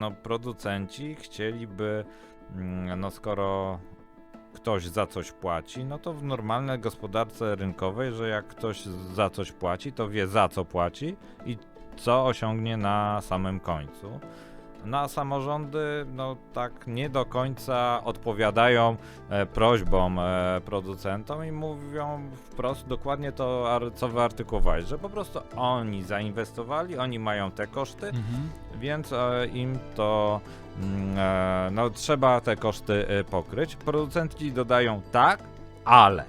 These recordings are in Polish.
no, producenci chcieliby, mm, no skoro ktoś za coś płaci, no to w normalnej gospodarce rynkowej, że jak ktoś za coś płaci, to wie za co płaci i co osiągnie na samym końcu. Na samorządy, no tak nie do końca odpowiadają e, prośbom e, producentom i mówią wprost dokładnie to, ar- co wyartykułowałeś, że po prostu oni zainwestowali, oni mają te koszty, Mhm. więc e, im to mm, e, no, trzeba te koszty e, pokryć. Producenci dodają tak, ale.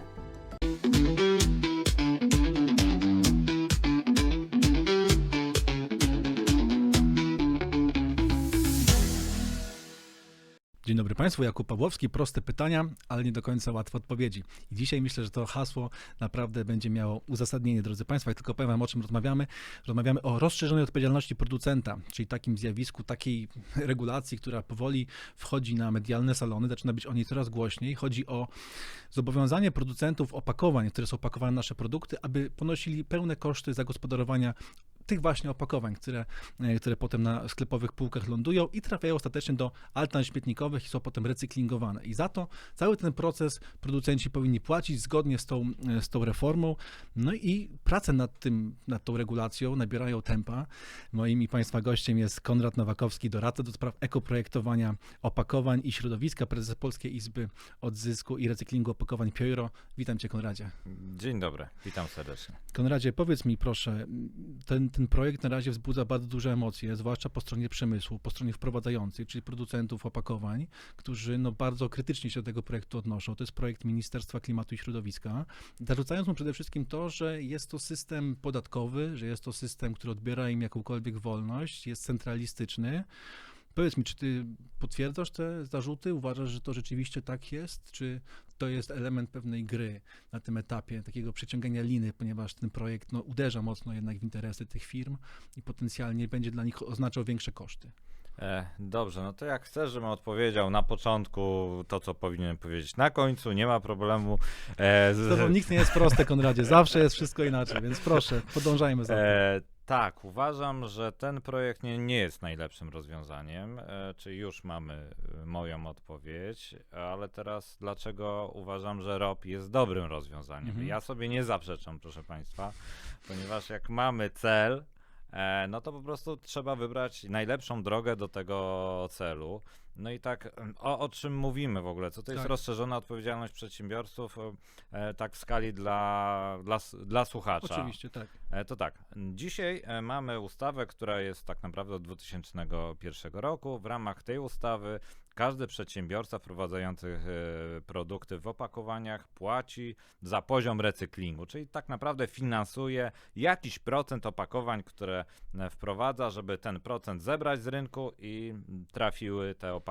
Dobry Państwu, Jakub Pawłowski. Proste pytania, ale nie do końca łatwe odpowiedzi. I dzisiaj myślę, że to hasło naprawdę będzie miało uzasadnienie, drodzy Państwo. Jak tylko powiem Wam, o czym rozmawiamy, rozmawiamy o rozszerzonej odpowiedzialności producenta, czyli takim zjawisku, takiej regulacji, która powoli wchodzi na medialne salony, zaczyna być o niej coraz głośniej. Chodzi o zobowiązanie producentów opakowań, które są pakowane w nasze produkty, aby ponosili pełne koszty zagospodarowania tych właśnie opakowań, które, e, które potem na sklepowych półkach lądują i trafiają ostatecznie do altern śmietnikowych i są potem recyklingowane. I za to cały ten proces producenci powinni płacić zgodnie z tą, e, z tą reformą. No i prace nad tym, nad tą regulacją nabierają tempa. Moim i Państwa gościem jest Konrad Nowakowski, doradca do spraw ekoprojektowania opakowań i środowiska, prezes Polskiej Izby Odzysku i Recyklingu Opakowań Pioiro. Witam Cię, Konradzie. Dzień dobry, witam serdecznie. Konradzie, powiedz mi proszę, ten, ten projekt na razie wzbudza bardzo duże emocje, zwłaszcza po stronie przemysłu, po stronie wprowadzającej, czyli producentów opakowań, którzy no, bardzo krytycznie się do tego projektu odnoszą. To jest projekt Ministerstwa Klimatu i Środowiska, zarzucając mu przede wszystkim to, że jest to system podatkowy, że jest to system, który odbiera im jakąkolwiek wolność, jest centralistyczny. Powiedz mi, czy ty potwierdzasz te zarzuty? Uważasz, że to rzeczywiście tak jest? Czy to jest element pewnej gry na tym etapie, takiego przeciągania liny, ponieważ ten projekt no, uderza mocno jednak w interesy tych firm i potencjalnie będzie dla nich oznaczał większe koszty? E, dobrze, no to jak chcesz, żebym odpowiedział na początku to, co powinienem powiedzieć na końcu, nie ma problemu. E, z- tobą nikt nie jest proste, Konradzie, zawsze jest wszystko inaczej, więc proszę, podążajmy za tym. E, tak, uważam, że ten projekt nie, nie jest najlepszym rozwiązaniem, e, czyli już mamy e, moją odpowiedź, ale teraz dlaczego uważam, że ROP jest dobrym rozwiązaniem? Mhm. Ja sobie nie zaprzeczam, proszę Państwa, ponieważ jak mamy cel, e, no to po prostu trzeba wybrać najlepszą drogę do tego celu. No i tak, o, o czym mówimy w ogóle? Co to jest Tak. rozszerzona odpowiedzialność przedsiębiorców, e, tak w skali dla, dla, dla słuchacza? Oczywiście, tak. E, To tak, dzisiaj e, mamy ustawę, która jest tak naprawdę od 2001 roku. W ramach tej ustawy każdy przedsiębiorca wprowadzający e, produkty w opakowaniach płaci za poziom recyklingu, czyli tak naprawdę finansuje jakiś procent opakowań, które e, wprowadza, żeby ten procent zebrać z rynku i trafiły te opakowania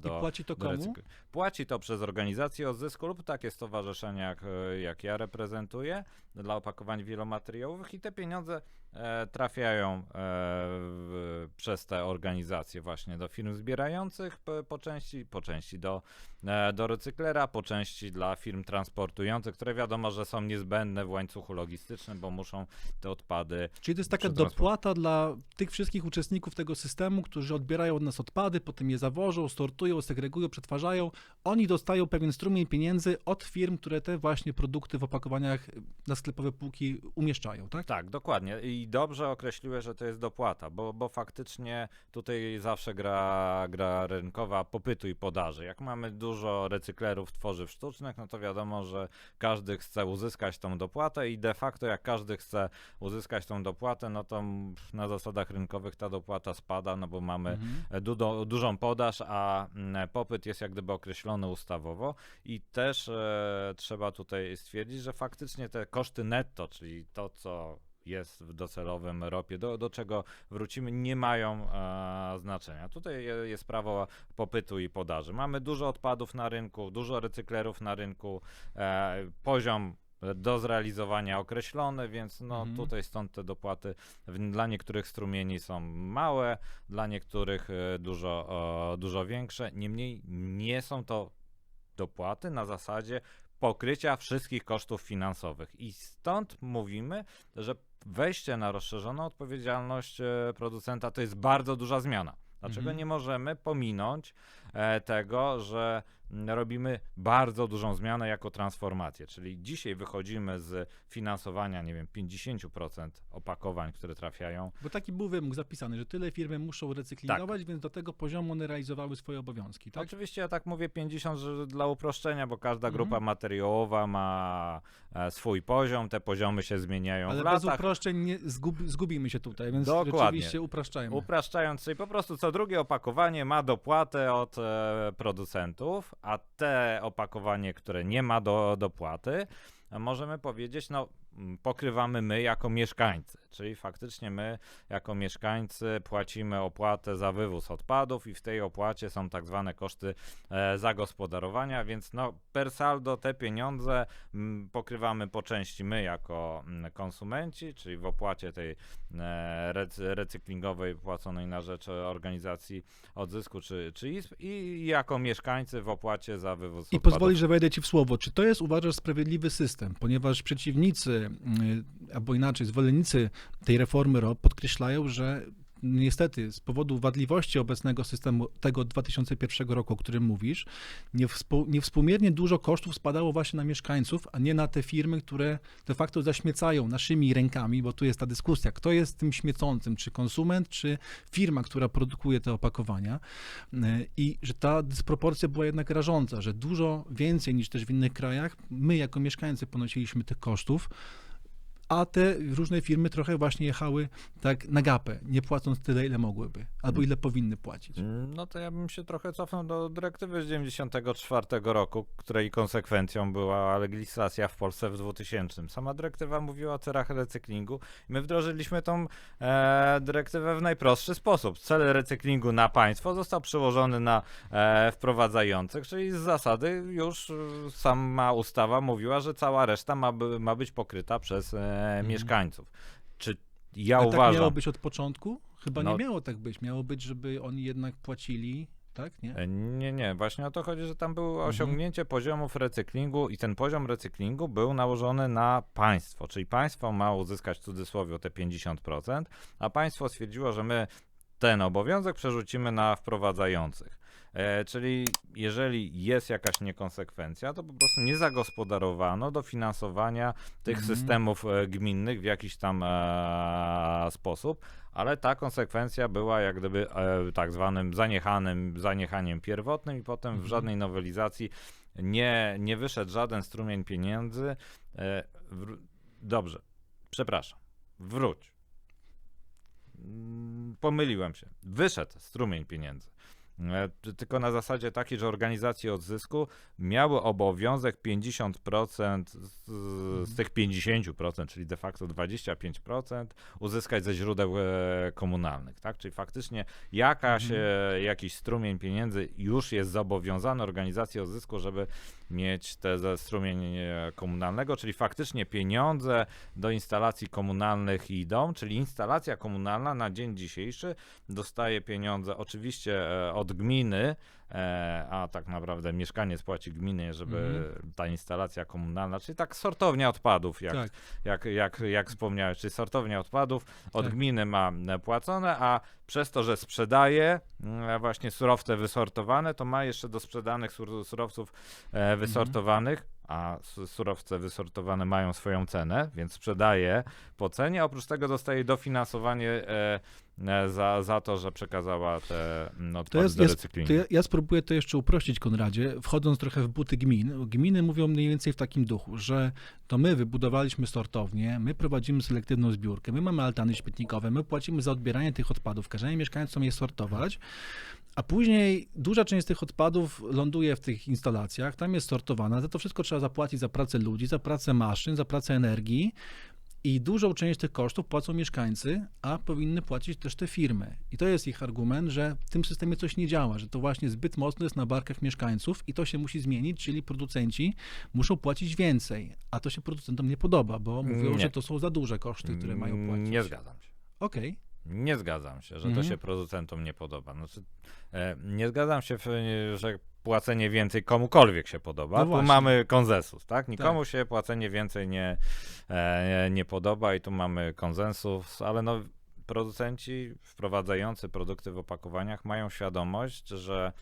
I do, płaci to do komu? Płaci to przez organizację o zysku lub takie stowarzyszenia, jak, e, jak ja reprezentuję, dla opakowań wielomateriałowych i te pieniądze e, trafiają e, w, przez te organizacje właśnie do firm zbierających po, po części, po części do, e, do recyklera, po części dla firm transportujących, które wiadomo, że są niezbędne w łańcuchu logistycznym, bo muszą te odpady Czyli to jest taka dopłata dla tych wszystkich uczestników tego systemu, którzy odbierają od nas odpady, potem je zawożą, sortują, segregują, przetwarzają. Oni dostają pewien strumień pieniędzy od firm, które te właśnie produkty w opakowaniach na sklepowe półki umieszczają, tak? Tak, dokładnie. I dobrze określiłeś, że to jest dopłata, bo, bo faktycznie tutaj zawsze gra, gra rynkowa popytu i podaży. Jak mamy dużo recyklerów tworzyw sztucznych, no to wiadomo, że każdy chce uzyskać tą dopłatę i de facto jak każdy chce uzyskać tą dopłatę, no to na zasadach rynkowych ta dopłata spada, no bo mamy Mhm. dudo, dużą podaż, a mm, popyt jest jak gdyby określony ustawowo i też e, trzeba tutaj stwierdzić, że faktycznie te koszty netto, czyli to, co jest w docelowym ropie, do, do czego wrócimy, nie mają e, znaczenia. Tutaj je- jest prawo popytu i podaży. Mamy dużo odpadów na rynku, dużo recyklerów na rynku, e, poziom do zrealizowania określony, więc no Mhm. tutaj stąd te dopłaty dla niektórych strumieni są małe, dla niektórych e, dużo, dużo większe. Niemniej nie są to dopłaty na zasadzie pokrycia wszystkich kosztów finansowych. I stąd mówimy, że wejście na rozszerzoną odpowiedzialność e, producenta to jest bardzo duża zmiana. Dlaczego Mhm. nie możemy pominąć e, tego, że robimy bardzo dużą zmianę jako transformację, czyli dzisiaj wychodzimy z finansowania, nie wiem, 50% opakowań, które trafiają Bo taki był wymóg zapisany, że tyle firmy muszą recyklingować, więc do tego poziomu one realizowały swoje obowiązki, tak? Oczywiście ja tak mówię 50, że dla uproszczenia, bo każda Mhm. grupa materiałowa ma e, swój poziom, te poziomy się zmieniają Ale w bez latach. uproszczeń nie zgub, zgubimy się tutaj, więc Dokładnie. rzeczywiście upraszczajmy. Upraszczając, czyli po prostu co drugie opakowanie ma dopłatę od e, producentów, a te opakowanie, które nie ma do, dopłaty, możemy powiedzieć, no pokrywamy my jako mieszkańcy, czyli faktycznie my jako mieszkańcy płacimy opłatę za wywóz odpadów i w tej opłacie są tak zwane koszty e, zagospodarowania, więc no per saldo te pieniądze m, pokrywamy po części my jako m, konsumenci, czyli w opłacie tej e, recy- recyklingowej płaconej na rzecz organizacji odzysku czy, czy ISP i jako mieszkańcy w opłacie za wywóz I odpadów. pozwoli, że wejdę ci w słowo. Czy to jest, uważasz, sprawiedliwy system? Ponieważ przeciwnicy, albo inaczej, zwolennicy tej reformy ROP podkreślają, że niestety z powodu wadliwości obecnego systemu tego 2001 roku, o którym mówisz, niewspół, niewspółmiernie dużo kosztów spadało właśnie na mieszkańców, a nie na te firmy, które de facto zaśmiecają naszymi rękami, bo tu jest ta dyskusja, kto jest tym śmiecącym, czy konsument, czy firma, która produkuje te opakowania. Y, I że ta dysproporcja była jednak rażąca, że dużo więcej niż też w innych krajach my jako mieszkańcy ponosiliśmy tych kosztów, a te różne firmy trochę właśnie jechały tak na gapę, nie płacąc tyle, ile mogłyby, albo ile powinny płacić. Mm, No to ja bym się trochę cofnął do dyrektywy z 94 roku, której konsekwencją była legislacja w Polsce w 2000. Sama dyrektywa mówiła o celach recyklingu my wdrożyliśmy tą e, dyrektywę w najprostszy sposób. Cel recyklingu na państwo został przełożony na e, wprowadzających, czyli z zasady już sama ustawa mówiła, że cała reszta ma, by, ma być pokryta przez e, mieszkańców. Czy ja A tak uważam... miało być od początku? Chyba No- nie miało tak być. Miało być, żeby oni jednak płacili, tak? Nie? E, Nie, nie, właśnie o to chodzi, że tam było Mhm. osiągnięcie poziomów recyklingu i ten poziom recyklingu był nałożony na państwo, czyli państwo ma uzyskać w cudzysłowie te 50%, a państwo stwierdziło, że my ten obowiązek przerzucimy na wprowadzających. E, czyli jeżeli jest jakaś niekonsekwencja, to po prostu nie zagospodarowano dofinansowania tych Mhm. systemów e, gminnych w jakiś tam e, sposób, ale ta konsekwencja była jak gdyby e, tak zwanym zaniechanym, zaniechaniem pierwotnym i potem w Mhm. żadnej nowelizacji nie, nie wyszedł żaden strumień pieniędzy. E, dobrze, przepraszam, wróć. Mm, Pomyliłem się. Wyszedł strumień pieniędzy. E, ty- Tylko na zasadzie takiej, że organizacje odzysku miały obowiązek 50% z, z tych 50%, czyli de facto 25% uzyskać ze źródeł e, komunalnych, tak? Czyli faktycznie jakaś, Mhm. jakiś strumień pieniędzy już jest zobowiązany organizacji odzysku, żeby mieć te ze strumień e, komunalnego, czyli faktycznie pieniądze do instalacji komunalnych idą, czyli instalacja komunalna na dzień dzisiejszy dostaje pieniądze oczywiście e, od gminy, a tak naprawdę mieszkaniec płaci gminy, żeby Mhm. ta instalacja komunalna, czyli tak sortownia odpadów, jak, Tak. jak, jak, jak wspomniałeś, czyli sortownia odpadów od Tak. gminy ma e, płacone, a przez to, że sprzedaje mm, właśnie surowce wysortowane, to ma jeszcze do sprzedanych sur surowców e, wysortowanych, a su- surowce wysortowane mają swoją cenę, więc sprzedaje po cenie, oprócz tego dostaje dofinansowanie e, e, za, za to, że przekazała te mm, To jest, do jest, recyklingu. ja, ja spróbuję to jeszcze uprościć, Konradzie, wchodząc trochę w buty gmin. Gminy mówią mniej więcej w takim duchu, że to my wybudowaliśmy sortownię, my prowadzimy selektywną zbiórkę, my mamy altany śmietnikowe, my płacimy za odbieranie tych odpadów, każemy mieszkańcom je sortować, a później duża część z tych odpadów ląduje w tych instalacjach, tam jest sortowana, za to wszystko trzeba zapłacić za pracę ludzi, za pracę maszyn, za pracę energii. I dużą część tych kosztów płacą mieszkańcy, a powinny płacić też te firmy. I to jest ich argument, że w tym systemie coś nie działa, że to właśnie zbyt mocno jest na barkach mieszkańców i to się musi zmienić, czyli producenci muszą płacić więcej. A to się producentom nie podoba, bo mówią, Nie. że to są za duże koszty, które mają płacić. Nie zgadzam się. Okej. Nie zgadzam się, że Mhm. to się producentom nie podoba. Znaczy, e, nie zgadzam się, w, że płacenie więcej komukolwiek się podoba. No tu właśnie. mamy konsensus, tak? Nikomu się płacenie więcej nie, e, nie podoba i tu mamy konsensus, ale no producenci wprowadzający produkty w opakowaniach mają świadomość, że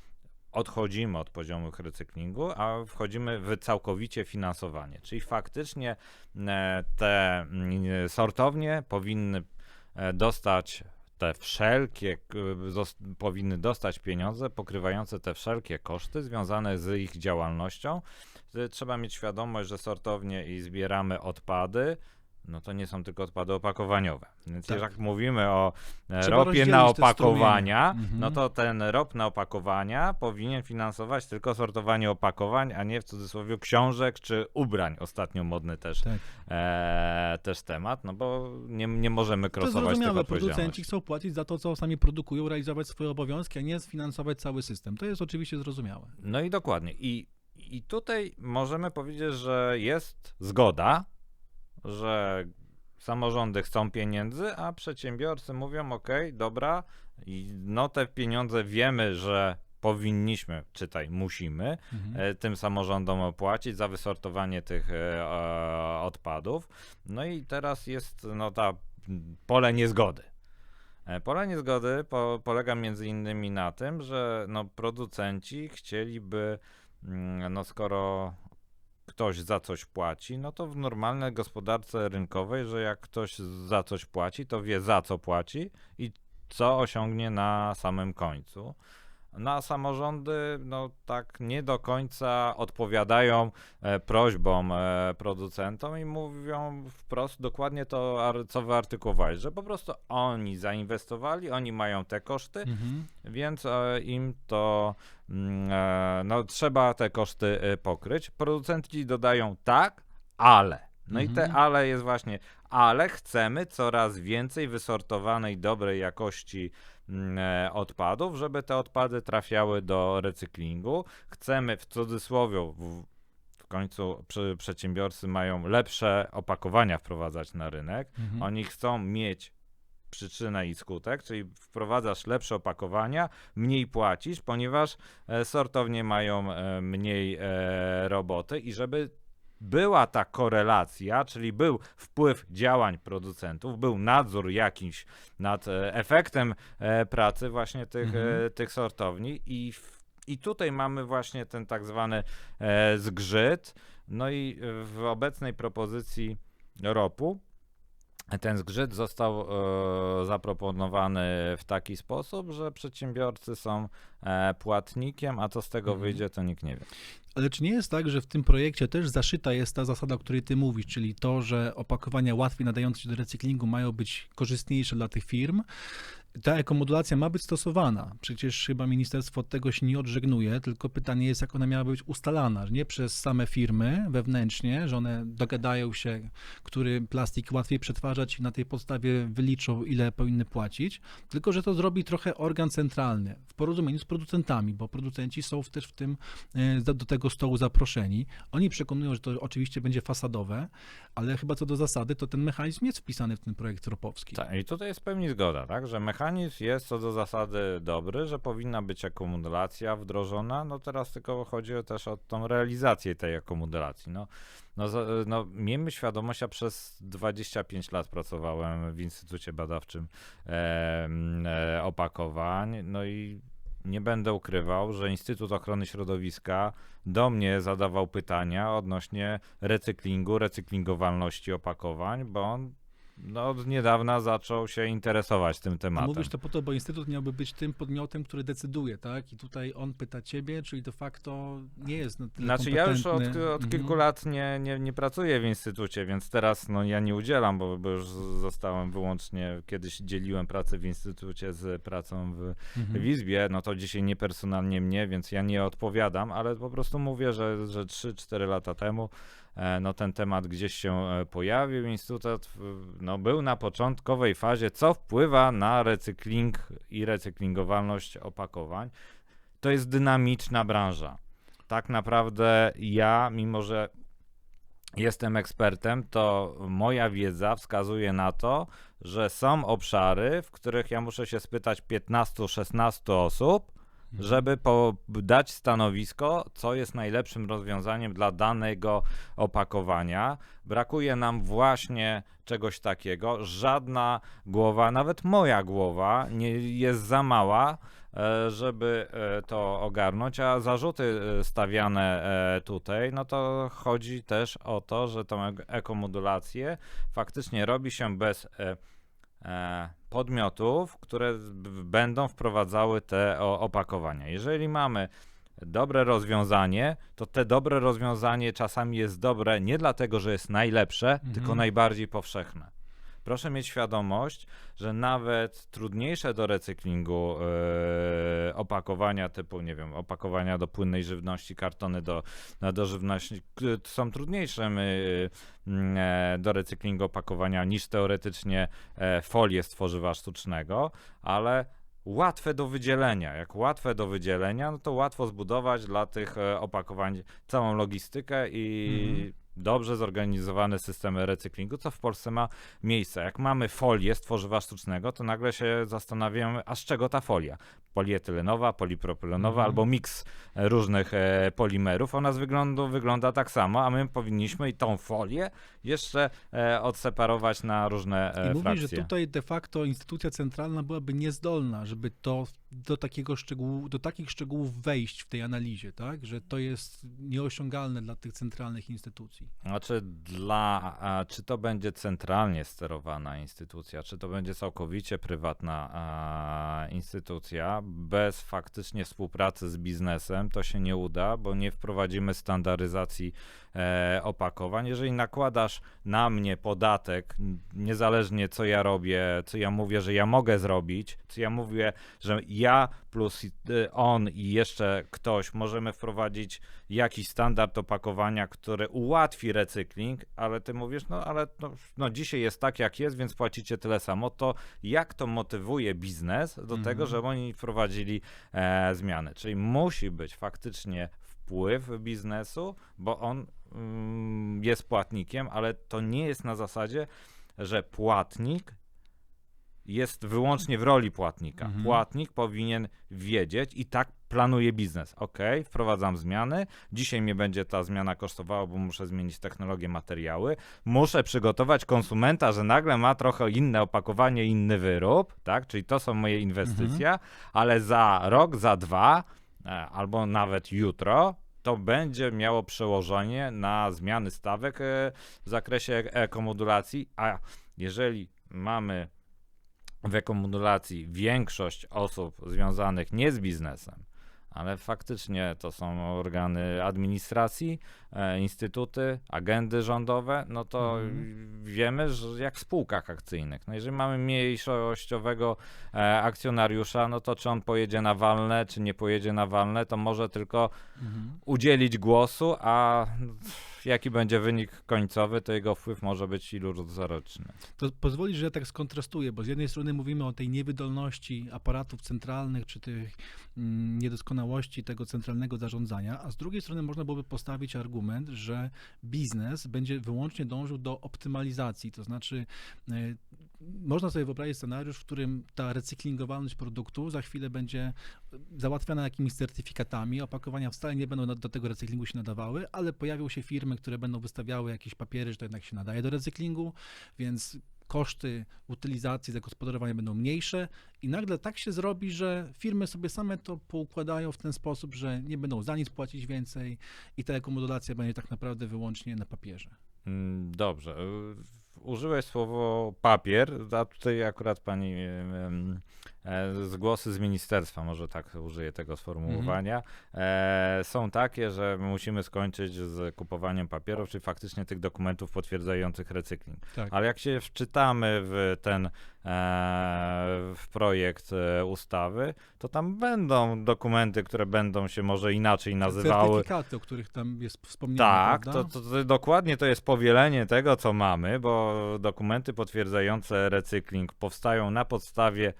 odchodzimy od poziomów recyklingu, a wchodzimy w całkowicie finansowanie. Czyli faktycznie e, te mm, sortownie powinny dostać te wszelkie, zos- powinny dostać pieniądze pokrywające te wszelkie koszty związane z ich działalnością. Trzeba mieć świadomość, że sortownie i zbieramy odpady, no to nie są tylko odpady opakowaniowe. Więc Tak. jak mówimy o e, Trzeba ropie na opakowania. Mhm. no to ten rop na opakowania powinien finansować tylko sortowanie opakowań, a nie w cudzysłowie książek czy ubrań. Ostatnio modny też, Tak. e, też temat, no bo nie, nie możemy krosować odpowiedzialności. producenci chcą płacić za to, co sami produkują, realizować swoje obowiązki, a nie sfinansować cały system. To jest oczywiście zrozumiałe. No i dokładnie. I, I tutaj możemy powiedzieć, że jest zgoda, że samorządy chcą pieniędzy, a przedsiębiorcy mówią: OK, dobra, no te pieniądze wiemy, że powinniśmy, czytaj, musimy Mhm. e, tym samorządom płacić za wysortowanie tych e, odpadów. No i teraz jest no ta pole niezgody. E, Pole niezgody po, polega między innymi na tym, że no, producenci chcieliby, mm, no skoro ktoś za coś płaci, no to w normalnej gospodarce rynkowej, że jak ktoś za coś płaci, to wie za co płaci i co osiągnie na samym końcu. No a samorządy, no tak nie do końca odpowiadają e, prośbom e, producentom i mówią wprost dokładnie to, ar- co wyartykułowałeś, że po prostu oni zainwestowali, oni mają te koszty, Mhm. więc e, im to mm, e, no, trzeba te koszty e, pokryć. Producenci dodają tak, ale. No i te Mhm. ale jest właśnie, ale chcemy coraz więcej wysortowanej, dobrej jakości mm, e, odpadów, żeby te odpady trafiały do recyklingu. Chcemy w cudzysłowie w, w końcu przedsiębiorcy mają lepsze opakowania wprowadzać na rynek. Mhm. Oni chcą mieć przyczynę i skutek, czyli wprowadzasz lepsze opakowania, mniej płacisz, ponieważ e, sortownie mają e, mniej roboty i żeby była ta korelacja, czyli był wpływ działań producentów, był nadzór jakiś nad e, efektem e, pracy właśnie tych, Mhm. e, tych sortowni i, i tutaj mamy właśnie ten tak zwany zgrzyt, no i w obecnej propozycji ropu ten zgrzyt został e, zaproponowany w taki sposób, że przedsiębiorcy są e, płatnikiem, a co z tego Mhm. wyjdzie, to nikt nie wie. Ale czy nie jest tak, że w tym projekcie też zaszyta jest ta zasada, o której ty mówisz, czyli to, że opakowania łatwiej nadające się do recyklingu mają być korzystniejsze dla tych firm? Ta ekomodulacja ma być stosowana. Przecież chyba ministerstwo od tego się nie odżegnuje, tylko pytanie jest, jak ona miała być ustalana. Nie przez same firmy wewnętrznie, że one dogadają się, który plastik łatwiej przetwarzać i na tej podstawie wyliczą, ile powinny płacić, tylko że to zrobi trochę organ centralny w porozumieniu z producentami, bo producenci są też w tym e, do, tego stołu zaproszeni. Oni przekonują, że to oczywiście będzie fasadowe, ale chyba co do zasady, to ten mechanizm jest wpisany w ten projekt Ropowski. Tak, i tutaj jest pełni zgoda, tak, że mechanizm jest co do zasady dobry, że powinna być akumulacja wdrożona, no teraz tylko chodzi też o tą realizację tej akumulacji. No, no, no miejmy świadomość, ja przez 25 lat pracowałem w Instytucie Badawczym e, e, Opakowań, no i nie będę ukrywał, że Instytut Ochrony Środowiska do mnie zadawał pytania odnośnie recyklingu, recyklingowalności opakowań, bo on no, od niedawna zaczął się interesować tym tematem. mówisz to po to, bo Instytut miałby być tym podmiotem, który decyduje, tak? I tutaj on pyta ciebie, czyli de facto nie jest na tyle Znaczy ja już od, od kilku Mhm. lat nie, nie, nie pracuję w instytucie, więc teraz no, ja nie udzielam, bo, bo już zostałem wyłącznie, kiedyś dzieliłem pracę w instytucie z pracą w, Mhm. w Izbie, no to dzisiaj nie personalnie mnie, więc ja nie odpowiadam, ale po prostu mówię, że, że 3-4 lata temu no ten temat gdzieś się e, pojawił. Instytut w- no, był na początkowej fazie, co wpływa na recykling i recyklingowalność opakowań. To jest dynamiczna branża. Tak naprawdę ja, mimo że jestem ekspertem, to moja wiedza wskazuje na to, że są obszary, w których ja muszę się spytać 15-16 osób, żeby po, dać stanowisko, co jest najlepszym rozwiązaniem dla danego opakowania. Brakuje nam właśnie czegoś takiego. Żadna głowa, nawet moja głowa, nie jest za mała, e, żeby e, to ogarnąć, a zarzuty e, stawiane tutaj, no to chodzi też o to, że tą ek- ekomodulację faktycznie robi się bez podmiotów, które będą wprowadzały te opakowania. Jeżeli mamy dobre rozwiązanie, to te dobre rozwiązanie czasami jest dobre nie dlatego, że jest najlepsze, Mhm. tylko najbardziej powszechne. Proszę mieć świadomość, że nawet trudniejsze do recyklingu e, opakowania typu, nie wiem, opakowania do płynnej żywności, kartony do, do żywności są trudniejszym e, mm, e, do recyklingu opakowania niż teoretycznie folie z tworzywa sztucznego, ale łatwe do wydzielenia. Jak łatwe do wydzielenia, no to łatwo zbudować dla tych opakowań całą logistykę i Mhm. Dobrze zorganizowane systemy recyklingu, co w Polsce ma miejsce. Jak mamy folię z tworzywa sztucznego, to nagle się zastanawiamy, a z czego ta folia? Polietylenowa, polipropylenowa Mhm. albo miks e, różnych e, polimerów. Ona z wyglądu wygląda tak samo, a my powinniśmy i tą folię jeszcze e, odseparować na różne e, I mówi, frakcje. że tutaj de facto instytucja centralna byłaby niezdolna, żeby to do takiego szczegółu, do takich szczegółów wejść w tej analizie, tak? Że to jest nieosiągalne dla tych centralnych instytucji. Znaczy, dla, a, czy to będzie centralnie sterowana instytucja, czy to będzie całkowicie prywatna a, instytucja, bez faktycznie współpracy z biznesem, to się nie uda, bo nie wprowadzimy standaryzacji opakowań. Jeżeli nakładasz na mnie podatek, niezależnie co ja robię, co ja mówię, że ja mogę zrobić, co ja mówię, że ja plus y, on i jeszcze ktoś możemy wprowadzić jakiś standard opakowania, który ułatwi recykling, ale ty mówisz, no ale no, no dzisiaj jest tak jak jest, więc płacicie tyle samo, to jak to motywuje biznes do Mhm. tego, żeby oni wprowadzili e, zmiany? Czyli musi być faktycznie wpływ biznesu, bo on jest płatnikiem, ale to nie jest na zasadzie, że płatnik jest wyłącznie w roli płatnika. Mhm. Płatnik powinien wiedzieć i tak planuje biznes. Ok, wprowadzam zmiany. Dzisiaj mnie będzie ta zmiana kosztowała, bo muszę zmienić technologię, materiały. Muszę przygotować konsumenta, że nagle ma trochę inne opakowanie, inny wyrób, tak? Czyli to są moje inwestycje, ale za rok, za dwa, e, albo nawet jutro, to będzie miało przełożenie na zmiany stawek e, w zakresie ekomodulacji, a jeżeli mamy w ekomodulacji większość osób związanych nie z biznesem, ale faktycznie to są organy administracji, e, instytuty, agendy rządowe, no to Mhm. wiemy, że jak w spółkach akcyjnych. No jeżeli mamy mniejszościowego e, akcjonariusza, no to czy on pojedzie na walne, czy nie pojedzie na walne, to może tylko udzielić głosu, a jaki będzie wynik końcowy, to jego wpływ może być iluzoryczny. To pozwoli, że ja tak skontrastuję, bo z jednej strony mówimy o tej niewydolności aparatów centralnych, czy tych mm, niedoskonałości tego centralnego zarządzania, a z drugiej strony można byłoby postawić argument, że biznes będzie wyłącznie dążył do optymalizacji, to znaczy e, można sobie wyobrazić scenariusz, w którym ta recyklingowalność produktu za chwilę będzie załatwiana jakimiś certyfikatami, opakowania wcale nie będą do tego recyklingu się nadawały, ale pojawią się firmy, które będą wystawiały jakieś papiery, że to jednak się nadaje do recyklingu, więc koszty utylizacji, zagospodarowania będą mniejsze i nagle tak się zrobi, że firmy sobie same to poukładają w ten sposób, że nie będą za nic płacić więcej i ta ekomodulacja będzie tak naprawdę wyłącznie na papierze. Mm, Dobrze. Użyłeś słowo papier, a tutaj akurat pani e, z głosy z ministerstwa, może tak użyję tego sformułowania, e, są takie, że musimy skończyć z kupowaniem papierów, czy faktycznie tych dokumentów potwierdzających recykling. Tak. Ale jak się wczytamy w ten e, w projekt ustawy, to tam będą dokumenty, które będą się może inaczej nazywały. Certyfikaty, o których tam jest wspomniane, Tak, to, to, to dokładnie to jest powielenie tego, co mamy, bo dokumenty potwierdzające recykling powstają na podstawie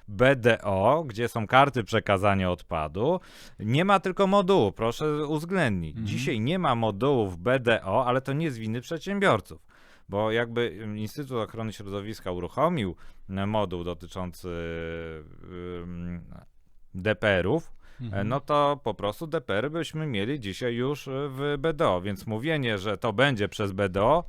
BDO, gdzie są karty przekazania odpadu. Nie ma tylko modułu, proszę uwzględnić. Mhm. Dzisiaj nie ma modułów BDO, ale to nie z winy przedsiębiorców. Bo jakby Instytut Ochrony Środowiska uruchomił y, moduł dotyczący ym, DPR-ów, Mhm. no to po prostu DPR byśmy mieli dzisiaj już e, w BDO, więc mówienie, że to będzie przez BDO,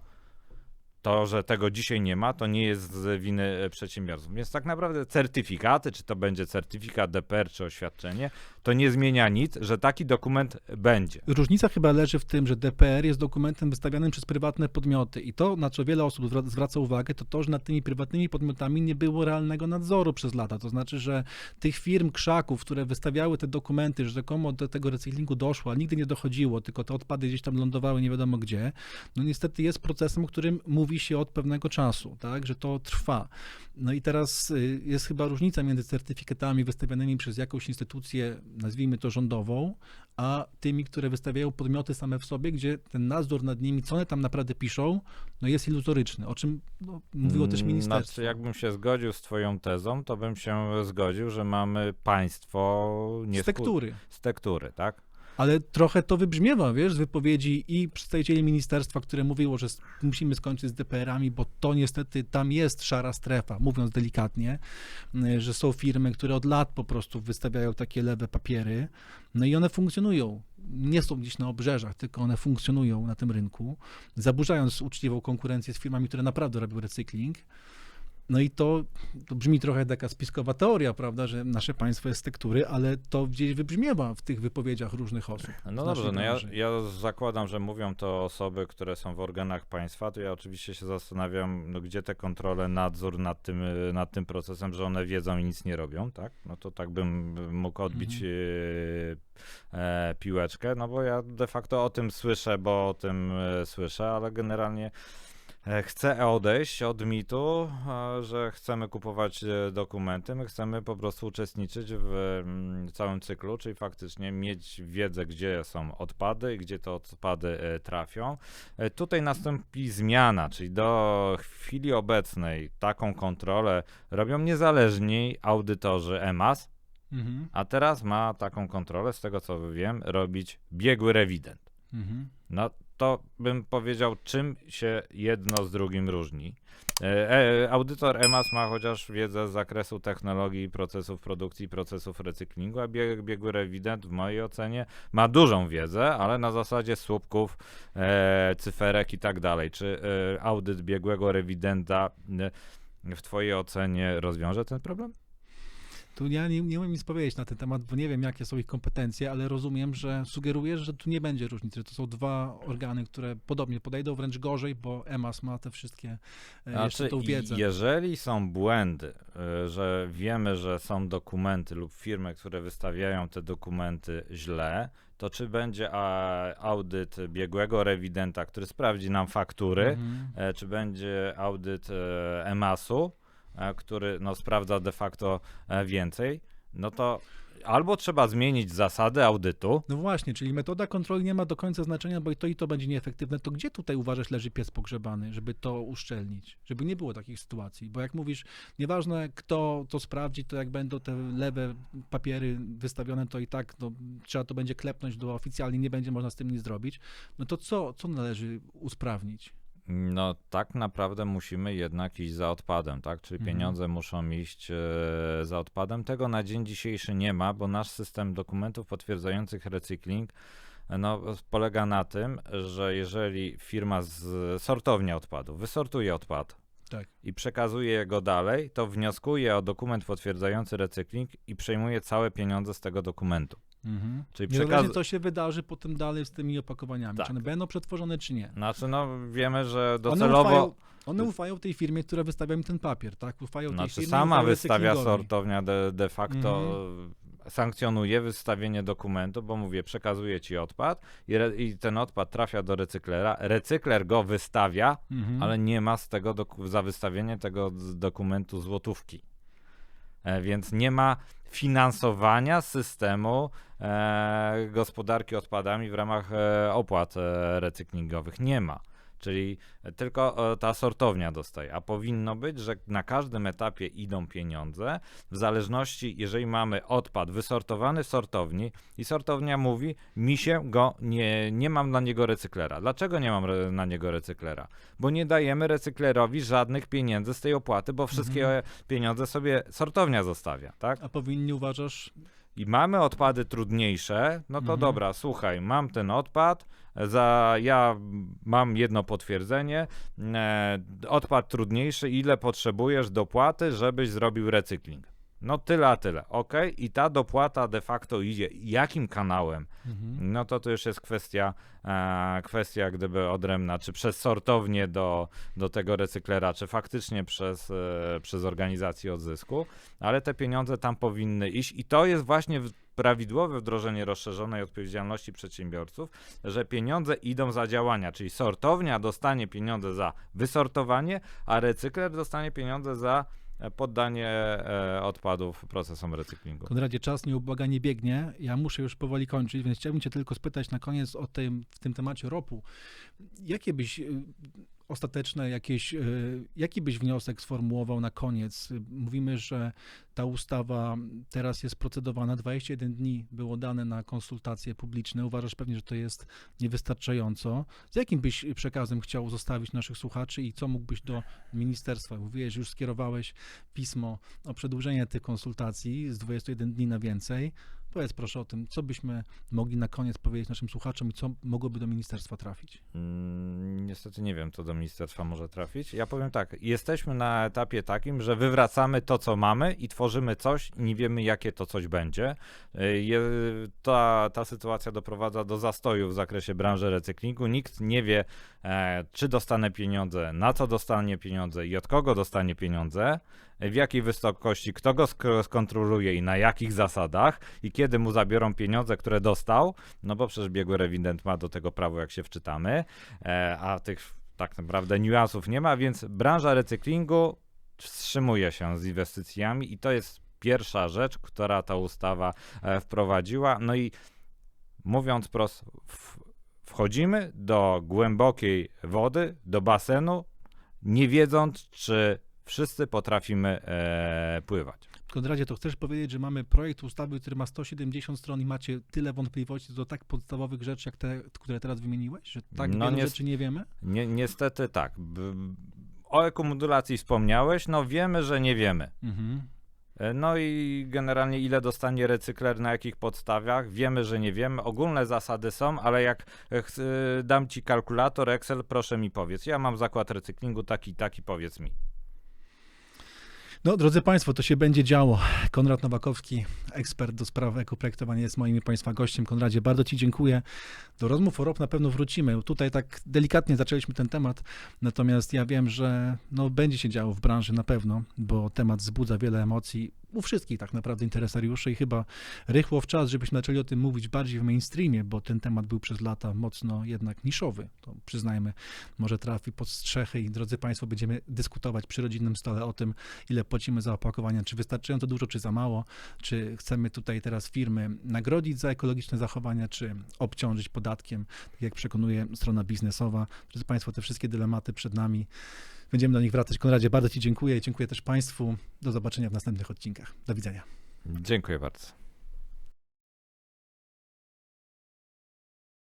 to, że tego dzisiaj nie ma, to nie jest z winy e, przedsiębiorców. Więc tak naprawdę certyfikaty, czy to będzie certyfikat DPR, czy oświadczenie, to nie zmienia nic, że taki dokument będzie. Różnica chyba leży w tym, że DPR jest dokumentem wystawianym przez prywatne podmioty i to, na co wiele osób zwra- zwraca uwagę, to to, że nad tymi prywatnymi podmiotami nie było realnego nadzoru przez lata. To znaczy, że tych firm, krzaków, które wystawiały te dokumenty, że rzekomo do tego recyklingu doszło, a nigdy nie dochodziło, tylko te odpady gdzieś tam lądowały nie wiadomo gdzie, no niestety jest procesem, o którym mówi się od pewnego czasu, tak, że to trwa. No i teraz y, jest chyba różnica między certyfikatami wystawianymi przez jakąś instytucję, nazwijmy to rządową, a tymi, które wystawiają podmioty same w sobie, gdzie ten nadzór nad nimi, co one tam naprawdę piszą, no jest iluzoryczny, o czym no, mówiło też Mm, ministerstwo. Znaczy, jakbym się zgodził z twoją tezą, to bym się zgodził, że mamy państwo nie z tektury. z tektury, tak? Ale trochę to wybrzmiewa, wiesz, z wypowiedzi i przedstawicieli ministerstwa, które mówiło, że musimy skończyć z DPR-ami, bo to niestety tam jest szara strefa, mówiąc delikatnie, że są firmy, które od lat po prostu wystawiają takie lewe papiery, no i one funkcjonują. Nie są gdzieś na obrzeżach, tylko one funkcjonują na tym rynku, zaburzając uczciwą konkurencję z firmami, które naprawdę robią recykling. No i to, to brzmi trochę taka spiskowa teoria, prawda, że nasze państwo jest z tektury, ale to gdzieś wybrzmiewa w tych wypowiedziach różnych osób. No dobrze, no ja, ja zakładam, że mówią to osoby, które są w organach państwa, to ja oczywiście się zastanawiam, no gdzie te kontrole, nadzór nad tym, nad tym procesem, że one wiedzą i nic nie robią, tak? No to tak bym mógł odbić Mhm. y, e, piłeczkę, no bo ja de facto o tym słyszę, bo o tym e, słyszę, ale generalnie e, chcę odejść od mitu, e, że chcemy kupować e, dokumenty, my chcemy po prostu uczestniczyć w mm, całym cyklu, czyli faktycznie mieć wiedzę, gdzie są odpady i gdzie te odpady trafią. Tutaj nastąpi zmiana, czyli do chwili obecnej taką kontrolę robią niezależni audytorzy EMAS, Mhm, a teraz ma taką kontrolę, z tego co wiem, robić biegły rewident. mhm. No to bym powiedział, czym się jedno z drugim różni. E, e, audytor EMAS ma chociaż wiedzę z zakresu technologii, procesów produkcji, procesów recyklingu, a bieg, biegły rewident w mojej ocenie ma dużą wiedzę, ale na zasadzie słupków, e, cyferek i tak dalej. Czy e, audyt biegłego rewidenta e, w twojej ocenie rozwiąże ten problem? Tu ja nie, nie umiem nic powiedzieć na ten temat, bo nie wiem, jakie są ich kompetencje, ale rozumiem, że sugerujesz, że tu nie będzie różnicy, że to są dwa organy, które podobnie podejdą, wręcz gorzej, bo EMAS ma te wszystkie e, jeszcze Znaczy, tą wiedzę. jeżeli są błędy, y, że wiemy, że są dokumenty lub firmy, które wystawiają te dokumenty źle, to czy będzie audyt biegłego rewidenta, który sprawdzi nam faktury, Mhm. e, czy będzie audyt e, EMAS-u, e, który no, sprawdza de facto e, więcej, no to albo trzeba zmienić zasady audytu, No właśnie, czyli metoda kontroli nie ma do końca znaczenia, bo i to i to będzie nieefektywne. To gdzie tutaj uważasz leży pies pogrzebany, żeby to uszczelnić? Żeby nie było takich sytuacji. Bo jak mówisz, nieważne kto to sprawdzi, to jak będą te lewe papiery wystawione, to i tak no, trzeba to będzie klepnąć do oficjalnie, nie będzie można z tym nic zrobić. No to co, co należy usprawnić? No tak naprawdę musimy jednak iść za odpadem, tak? Czyli Mhm. pieniądze muszą iść e, za odpadem. Tego na dzień dzisiejszy nie ma, bo nasz system dokumentów potwierdzających recykling e, no, polega na tym, że jeżeli firma z sortownia odpadów wysortuje odpad Tak. i przekazuje go dalej, to wnioskuje o dokument potwierdzający recykling i przejmuje całe pieniądze z tego dokumentu. Mhm. Czyli przekaz... co się wydarzy potem dalej z tymi opakowaniami. Tak. Czy one będą przetworzone, czy nie. Znaczy, no wiemy, że One docelowo... ufają, one ufają tej firmie, która wystawia im ten papier, tak? Ufają tej Znaczy firmie. sama wystawia sortownia de, de facto Mhm. sankcjonuje wystawienie dokumentu, bo mówię, przekazuje ci odpad i, re, i ten odpad trafia do recyklera, recykler go wystawia, Mhm. ale nie ma z tego doku- za wystawienie tego dokumentu złotówki. E, więc nie ma finansowania systemu e, gospodarki odpadami w ramach e, opłat recyklingowych. Nie ma. Czyli tylko e, ta sortownia dostaje, a powinno być, że na każdym etapie idą pieniądze, w zależności, jeżeli mamy odpad wysortowany w sortowni i sortownia mówi, mi się go, nie, nie mam na niego recyklera. Dlaczego nie mam re, na niego recyklera? Bo nie dajemy recyklerowi żadnych pieniędzy z tej opłaty, bo wszystkie Mhm. pieniądze sobie sortownia zostawia, tak? A powinni, uważasz, i mamy odpady trudniejsze, no to Mhm. dobra, słuchaj, mam ten odpad, za, ja mam jedno potwierdzenie, e, odpad trudniejszy, ile potrzebujesz dopłaty, żebyś zrobił recykling. No tyle, a tyle, ok? I ta dopłata de facto idzie jakim kanałem? Mhm. No to to już jest kwestia, e, kwestia gdyby odrębna, czy przez sortownię do, do tego recyklera, czy faktycznie przez, e, przez organizację odzysku, ale te pieniądze tam powinny iść i to jest właśnie prawidłowe wdrożenie rozszerzonej odpowiedzialności przedsiębiorców, że pieniądze idą za działania, czyli sortownia dostanie pieniądze za wysortowanie, a recykler dostanie pieniądze za poddanie e, odpadów procesom recyklingu. Konradzie, czas nieubłaganie biegnie. Ja muszę już powoli kończyć, więc chciałbym cię tylko spytać na koniec o tym, w tym temacie ropu. Jakie byś y, ostateczne jakieś, y, jaki byś wniosek sformułował na koniec? Mówimy, że ta ustawa teraz jest procedowana, 21 dni było dane na konsultacje publiczne. Uważasz pewnie, że to jest niewystarczająco. Z jakim byś przekazem chciał zostawić naszych słuchaczy i co mógłbyś do ministerstwa? Mówiłeś, już skierowałeś pismo o przedłużenie tych konsultacji z 21 dni na więcej. Powiedz proszę o tym, co byśmy mogli na koniec powiedzieć naszym słuchaczom i co mogłoby do ministerstwa trafić. Mm, Niestety nie wiem, co do ministerstwa może trafić. Ja powiem tak, jesteśmy na etapie takim, że wywracamy to, co mamy i tworzymy coś nie wiemy, jakie to coś będzie. Y, Je, ta, ta sytuacja doprowadza do zastoju w zakresie branży recyklingu. Nikt nie wie, e, czy dostanę pieniądze, na co dostanie pieniądze i od kogo dostanie pieniądze, w jakiej wysokości, kto go sk- skontroluje i na jakich zasadach i kiedy mu zabiorą pieniądze, które dostał, no bo przecież biegły rewident ma do tego prawo, jak się wczytamy, e, a tych tak naprawdę niuansów nie ma, więc branża recyklingu wstrzymuje się z inwestycjami i to jest pierwsza rzecz, która ta ustawa e, wprowadziła. No i mówiąc prosto, wchodzimy do głębokiej wody, do basenu, nie wiedząc, czy wszyscy potrafimy e, pływać. Konradzie, to chcesz powiedzieć, że mamy projekt ustawy, który ma 170 stron i macie tyle wątpliwości do tak podstawowych rzeczy, jak te, które teraz wymieniłeś? Że tak No wiele nie- rzeczy nie wiemy? Nie, niestety tak. O ekomodulacji wspomniałeś, no wiemy, że nie wiemy. Mhm. E, No i generalnie ile dostanie recykler, na jakich podstawiach, wiemy, że nie wiemy. Ogólne zasady są, ale jak e, e, dam ci kalkulator Excel, proszę mi powiedz. Ja mam zakład recyklingu taki, taki, powiedz mi. No, drodzy Państwo, to się będzie działo. Konrad Nowakowski, ekspert do spraw ekoprojektowania, jest moim i Państwa gościem. Konradzie, bardzo Ci dziękuję. Do rozmów o ROP na pewno wrócimy. Tutaj tak delikatnie zaczęliśmy ten temat, natomiast ja wiem, że no, będzie się działo w branży na pewno, bo temat wzbudza wiele emocji u wszystkich tak naprawdę interesariuszy i chyba rychło w czas, żebyśmy zaczęli o tym mówić bardziej w mainstreamie, bo ten temat był przez lata mocno jednak niszowy. To przyznajmy, może trafi pod strzechy i drodzy Państwo, będziemy dyskutować przy rodzinnym stole o tym, ile płacimy za opakowania, czy wystarczająco dużo, czy za mało, czy chcemy tutaj teraz firmy nagrodzić za ekologiczne zachowania, czy obciążyć podatkiem, tak jak przekonuje strona biznesowa. Drodzy Państwo, te wszystkie dylematy przed nami. Będziemy do nich wracać. Konradzie, bardzo Ci dziękuję i dziękuję też Państwu. Do zobaczenia w następnych odcinkach. Do widzenia. Dziękuję bardzo.